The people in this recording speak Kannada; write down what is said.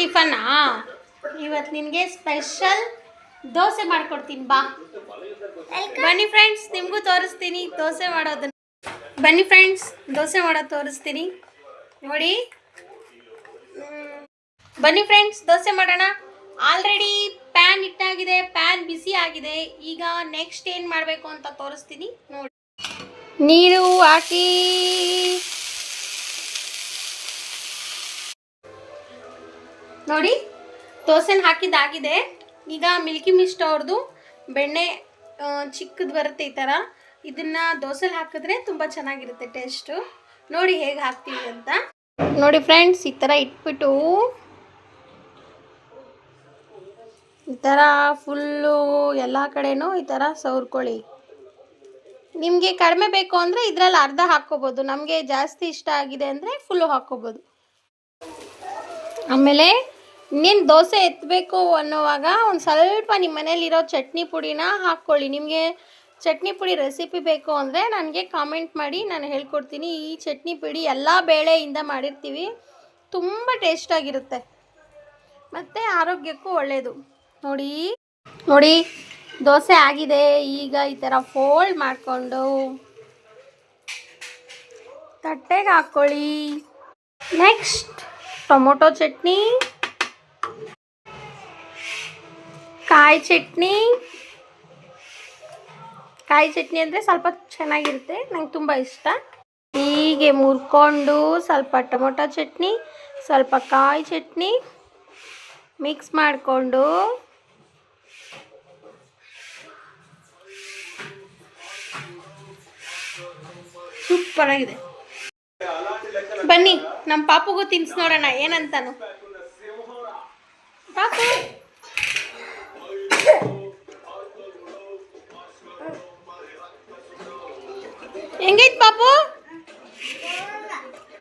ಟಿಫನ್ನಾ ಇವತ್ತು ನಿನಗೆ ಸ್ಪೆಷಲ್ ದೋಸೆ ಮಾಡ್ಕೊಡ್ತೀನಿ, ಬಾ. ಬನ್ನಿ ಫ್ರೆಂಡ್ಸ್, ನಿಮಗೂ ತೋರಿಸ್ತೀನಿ ದೋಸೆ ಮಾಡೋದನ್ನ. ಬನ್ನಿ ಫ್ರೆಂಡ್ಸ್, ದೋಸೆ ಮಾಡೋದು ತೋರಿಸ್ತೀನಿ. ನೋಡಿ. ಬನ್ನಿ ಫ್ರೆಂಡ್ಸ್, ದೋಸೆ ಮಾಡೋಣ. ಆಲ್ರೆಡಿ ಪ್ಯಾನ್ ಇಟ್ಟಾಗಿದೆ ಪ್ಯಾನ್ ಬಿಸಿ ಆಗಿದೆ. ಈಗ ನೆಕ್ಸ್ಟ್ ಏನು ಮಾಡಬೇಕು ಅಂತ ತೋರಿಸ್ತೀನಿ, ನೋಡಿ. ನೀರು ಹಾಕಿ. ನೋಡಿ ದೋಸೆನ ಹಾಕಿದ್ದಾಗಿದೆ ಈಗ ಮಿಲ್ಕಿ ಮಿಸ್ಟ್ ಅವ್ರದ್ದು ಬೆಣ್ಣೆ ಚಿಕ್ಕದು ಬರುತ್ತೆ ಈ ಥರ ಇದನ್ನು ದೋಸೆಲಿ ಹಾಕಿದ್ರೆ ತುಂಬ ಚೆನ್ನಾಗಿರುತ್ತೆ ಟೇಸ್ಟು. ನೋಡಿ ಹೇಗೆ ಹಾಕ್ತೀವಿ ಅಂತ. ನೋಡಿ ಫ್ರೆಂಡ್ಸ್, ಈ ಥರ ಇಟ್ಬಿಟ್ಟು ಈ ಥರ ಫುಲ್ಲು ಎಲ್ಲ ಕಡೆನೂ ಈ ಥರ ಸವರ್ಕೊಳ್ಳಿ. ನಿಮಗೆ ಕಡಿಮೆ ಬೇಕು ಅಂದರೆ ಇದರಲ್ಲಿ ಅರ್ಧ ಹಾಕ್ಕೋಬೋದು. ನಮಗೆ ಜಾಸ್ತಿ ಇಷ್ಟ ಆಗಿದೆ ಅಂದರೆ ಫುಲ್ಲು ಹಾಕ್ಕೋಬೋದು. ಆಮೇಲೆ ಇನ್ನೇನು ದೋಸೆ ಎತ್ತಬೇಕು ಅನ್ನೋವಾಗ ಒಂದು ಸ್ವಲ್ಪ ನಿಮ್ಮ ಮನೇಲಿರೋ ಚಟ್ನಿ ಪುಡಿನ ಹಾಕ್ಕೊಳ್ಳಿ. ನಿಮಗೆ ಚಟ್ನಿ ಪುಡಿ ರೆಸಿಪಿ ಬೇಕು ಅಂದರೆ ನನಗೆ ಕಾಮೆಂಟ್ ಮಾಡಿ, ನಾನು ಹೇಳ್ಕೊಡ್ತೀನಿ. ಈ ಚಟ್ನಿ ಪುಡಿ ಎಲ್ಲ ಬೇಳೆಯಿಂದ ಮಾಡಿರ್ತೀವಿ. ತುಂಬ ಟೇಸ್ಟಾಗಿರುತ್ತೆ ಮತ್ತು ಆರೋಗ್ಯಕ್ಕೂ ಒಳ್ಳೆಯದು ನೋಡಿ. ನೋಡಿ, ದೋಸೆ ಆಗಿದೆ. ಈಗ ಈ ಥರ ಫೋಲ್ಡ್ ಮಾಡಿಕೊಂಡು ತಟ್ಟೆಗೆ ಹಾಕ್ಕೊಳ್ಳಿ. ನೆಕ್ಸ್ಟ್ ಟೊಮೊಟೊ ಚಟ್ನಿ, ಕಾಯಿ ಚಟ್ನಿ. ಕಾಯಿ ಚಟ್ನಿ ಅಂದರೆ ಸ್ವಲ್ಪ ಚೆನ್ನಾಗಿರುತ್ತೆ, ನಂಗೆ ತುಂಬ ಇಷ್ಟ. ಹೀಗೆ ಮುರ್ಕೊಂಡು ಸ್ವಲ್ಪ ಟೊಮೊಟೊ ಚಟ್ನಿ, ಸ್ವಲ್ಪ ಕಾಯಿ ಚಟ್ನಿ ಮಿಕ್ಸ್ ಮಾಡಿಕೊಂಡು ಸೂಪರ್ ಆಗಿದೆ ಬನ್ನಿ ನಮ್ಮ ಪಾಪುಗೂ ತಿನ್ಸ್ ನೋಡೋಣ ಏನಂತಾನು. ಪಾಪು! ಹೆಂಗೈತ್ ಪಾಪು?